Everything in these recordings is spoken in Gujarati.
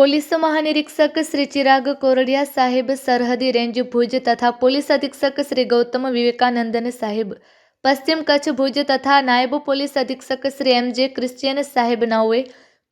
પોલીસ મહાનિરીક્ષક શ્રી ચિરાગ કોરડિયા સાહેબ સરહદી રેન્જ ભુજ તથા પોલીસ અધિક્ષક શ્રી ગૌતમ વિવેકાનંદન સાહેબ, પશ્ચિમ કચ્છ ભુજ તથા નાયબ પોલીસ અધિક્ષક શ્રી એમ જે ક્રિશ્ચિયન સાહેબ નાઓએ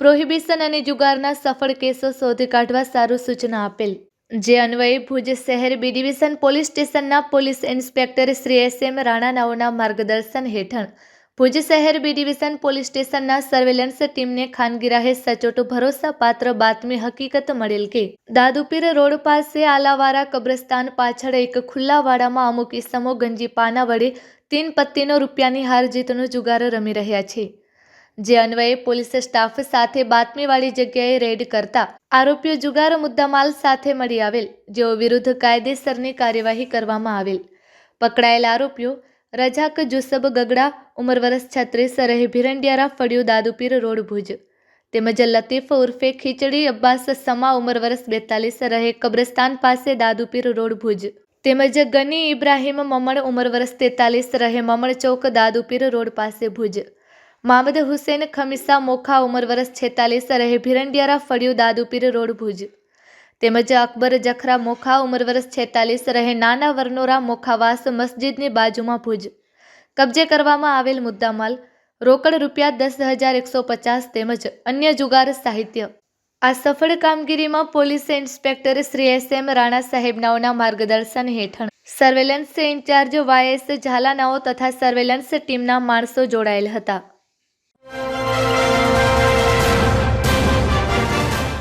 પ્રોહિબિશન અને જુગારના સફળ કેસો શોધી કાઢવા સારું સૂચના આપેલ. જે અન્વયે ભુજ શહેર બી ડિવિઝન પોલીસ સ્ટેશનના police inspector Shri S M Rana નાઓના માર્ગદર્શન હેઠળ ભુજ શહેર બી ડિવિઝન પોલીસ સ્ટેશનના સર્વેલન્સ ટીમને ખાનગીરાહે સચોટ ભરોસાપાત્ર બાતમી હકીકત મળેલ કે દાદુપીર રોડ પાસે આલાવારા કબ્રસ્તાન પાછળ એક ખુલ્લા વાડામાં અમુક ઇસમો ગંજી પાના વડે તીન પત્તીનો રૂપિયાની હાર જીતનો જુગાર રમી રહ્યા છે. જે અન્વયે પોલીસ સ્ટાફ સાથે બાતમીવાળી જગ્યાએ રેડ કરતા આરોપીઓ જુગાર મુદ્દામાલ સાથે મળી આવેલ, જેઓ વિરુદ્ધ કાયદેસરની કાર્યવાહી કરવામાં આવેલ. પકડાયેલ આરોપીઓ રજાક જુસબ ગગડા ઉંમર વરસ છત્રીસ રહે ભીરંડિયારા ફળિયું દાદુપીર રોડ ભુજ. તેમજ લતીફ ઉર્ફે ખીચડી અબ્બાસ સમા ઉંમર વરસ બેતાલીસ રહે કબ્રસ્તાન પાસે દાદુપીર રોડ ભુજ. તેમજ ગની ઇબ્રાહીમ મમણ ઉંમર વરસ તેતાલીસ રહે મમણ ચોક દાદુપીર રોડ પાસે ભુજ. મામદ હુસેન ખમીસા મોખા ઉંમર વરસ છેતાલીસ રહે ભીરંડિયારા ફળિયું દાદુપીર રોડ ભુજ. તેમજ અકબર જખરા મોખા ઉંમર વર્ષ છેતાલીસ રહે નાના વરનોરા મોખાવાસ મસ્જિદની બાજુમાં ભુજ. કબજે કરવામાં આવેલ મુદ્દામાલ, રોકડ રૂપિયા દસ હજાર એકસો પચાસ તેમજ અન્ય જુગાર સાહિત્ય. આ સફળ કામગીરીમાં police inspector Shri S M Rana સાહેબનાઓના માર્ગદર્શન હેઠળ સર્વેલન્સ ઇન્ચાર્જ વાયએસ ઝાલાનાઓ તથા સર્વેલન્સ ટીમના માણસો જોડાયેલ હતા.